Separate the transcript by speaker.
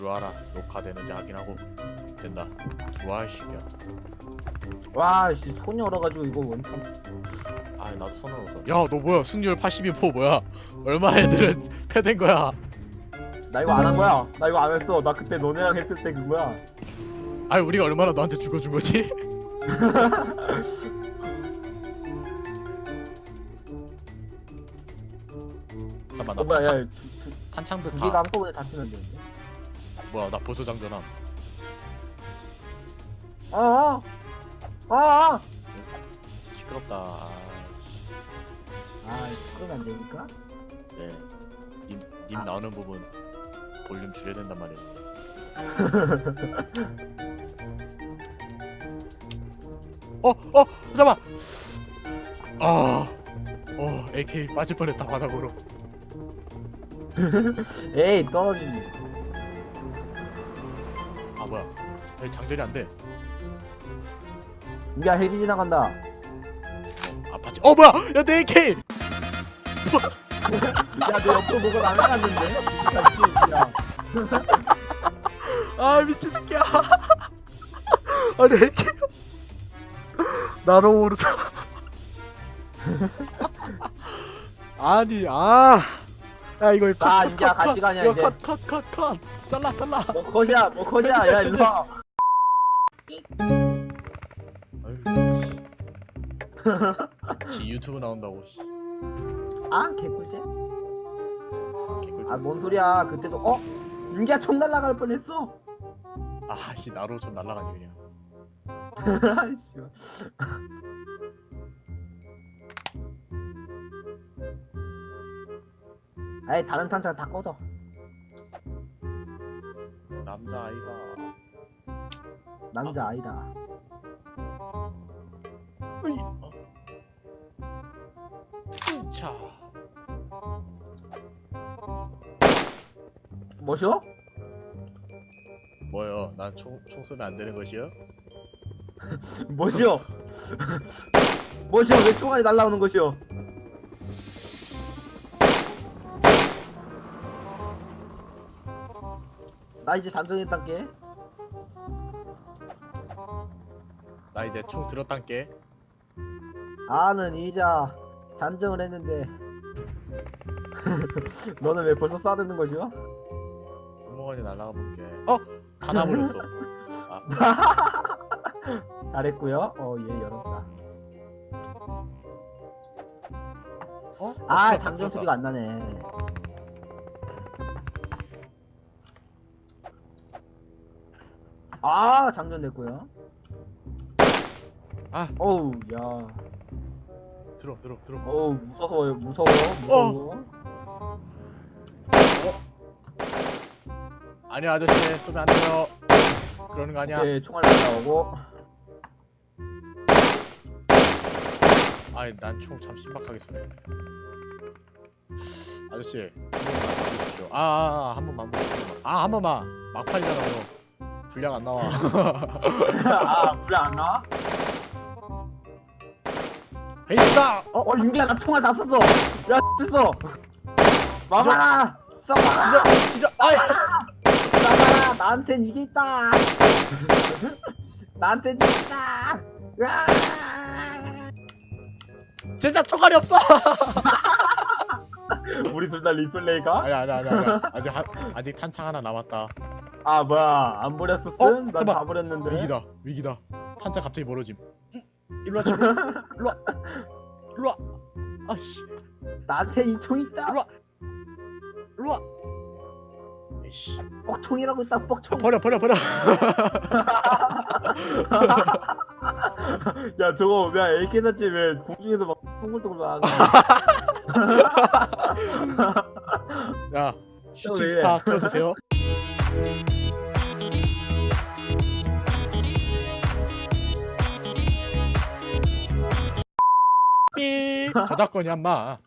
Speaker 1: 들어와라. 녹화되는지 확인하고 된다. 들어와 이 새끼야
Speaker 2: 와 씨 손이 얼어가지고 이거 원참
Speaker 1: 아 나도 없어 야너 뭐야? 승률 82% 뭐야? 얼마 애들은 패된 거야?
Speaker 2: 나 이거 안 한 거야? 나 이거 안 했어. 나 그때 너네랑 했을 때 그거야?
Speaker 1: 아니 우리가 얼마나 너한테 죽어준 거지? 잠깐만 나
Speaker 2: 어, 뭐야
Speaker 1: 탄창,
Speaker 2: 야 두, 두,
Speaker 1: 탄창도 두다
Speaker 2: 개가 한꺼번에 다 쓰면 되는데
Speaker 1: 뭐야 나 보조 장전함
Speaker 2: 어어 어어
Speaker 1: 시끄럽다
Speaker 2: 아 그러면 안 되니까
Speaker 1: 네님 님
Speaker 2: 아.
Speaker 1: 나오는 부분 볼륨 줄여야 된단 말이에요 어! 어! 잠깐만! 아... 어... AK 빠질 뻔했다 바닥으로
Speaker 2: 에이 떨어지니
Speaker 1: 아 뭐야? 여기 장전이 안돼.
Speaker 2: 야 헬기 지나간다.
Speaker 1: 아 빠지 어 뭐야! 야내 AK!
Speaker 2: 야너 옆으로 뭐가 날아갔는데?
Speaker 1: 야아 미친 새끼야. 아내 AK. 날아오르다 아니 아... 야 이거 컷,
Speaker 2: 아,
Speaker 1: 컷,
Speaker 2: 이제
Speaker 1: 컷,
Speaker 2: 같이
Speaker 1: 컷.
Speaker 2: 가냐,
Speaker 1: 이거
Speaker 2: 이제.
Speaker 1: 컷, 컷, 컷, 컷. 잘라, 잘라.
Speaker 2: 뭐 컷이야 뭐 컷이야 야 일로 와
Speaker 1: 아유, 씨. 지 유튜브 나온다고. 씨.
Speaker 2: 아 개꿀잼
Speaker 1: 개꿀.
Speaker 2: 아 뭔 소리야 그때도 어 윤기야 총 날라갈 뻔했어
Speaker 1: 아씨 나로 좀 날라가니 그냥.
Speaker 2: 아이씨 아이 다른 탄창 다 꺼져
Speaker 1: 남자 아이가.
Speaker 2: 남자 아이다
Speaker 1: 으이. 어. 으차.
Speaker 2: 뭐시오?
Speaker 1: 뭐요? 난총총 쏘면 안 되는 것이요?
Speaker 2: 뭐시오? 뭐시오 왜 총알이 날라오는 것이오? 나 이제 잔정했단 게
Speaker 1: 나 이제 총 들었단께.
Speaker 2: 아는 이자 잔정을 했는데 너는 왜 벌써 쏴드는 것이오?
Speaker 1: 손모가지 날라가 볼게. 어? 다 나버렸어. 아,
Speaker 2: 잘했고요 어얘 열었다
Speaker 1: 어?
Speaker 2: 아
Speaker 1: 들었다,
Speaker 2: 장전. 소리가 안 나네 아 장전 됐고요
Speaker 1: 아.
Speaker 2: 어우 야
Speaker 1: 들어, 들어, 들어.
Speaker 2: 어우 무서워요 무서워 무서워
Speaker 1: 아니 아저씨 쏘면 안 돼요. 그러는 거 아니야.
Speaker 2: 오케이 총알 날라오고
Speaker 1: 아이 난 총 참 신박하게 쏘네. 아저씨 한 번만 봐주십시오. 아한 번만 아한 번만 막판이잖아요. 분량 안 나와.
Speaker 2: 아 불에 안 나와?
Speaker 1: 헤이다. 어
Speaker 2: 어 윤기야 나 총알 다 썼어 야 됐어 막아라 쏴봐라
Speaker 1: 진짜 진짜 아이
Speaker 2: 쏴봐라 나한텐 이게 있다 나한텐 이게 있다 으아!
Speaker 1: 진짜 총알이 없어.
Speaker 2: 우리 둘 다 리플레이가?
Speaker 1: 아니 아니 아니 아니 아직 한, 아직 탄창 하나 남았다.
Speaker 2: 아 뭐야 안 버렸었음?
Speaker 1: 어?
Speaker 2: 난다
Speaker 1: 잠깐만.
Speaker 2: 버렸는데
Speaker 1: 위기다 위기다. 탄창 갑자기 멀어짐. 응? 일로 와 친구. 일로 와. 일로 와. 아씨
Speaker 2: 나한테 이 총 있다
Speaker 1: 일로 와. 일로 와. 에이씨.
Speaker 2: 뻑총이라고 있다
Speaker 1: 아,
Speaker 2: 뻑총
Speaker 1: 버려 버려 버려.
Speaker 2: 야 저거 야 AK 샀지 왜 공중에서 막 동글동글 나가 야왜
Speaker 1: 슈팅
Speaker 2: 이래?
Speaker 1: 스타 틀어주세요. 저작권이 한마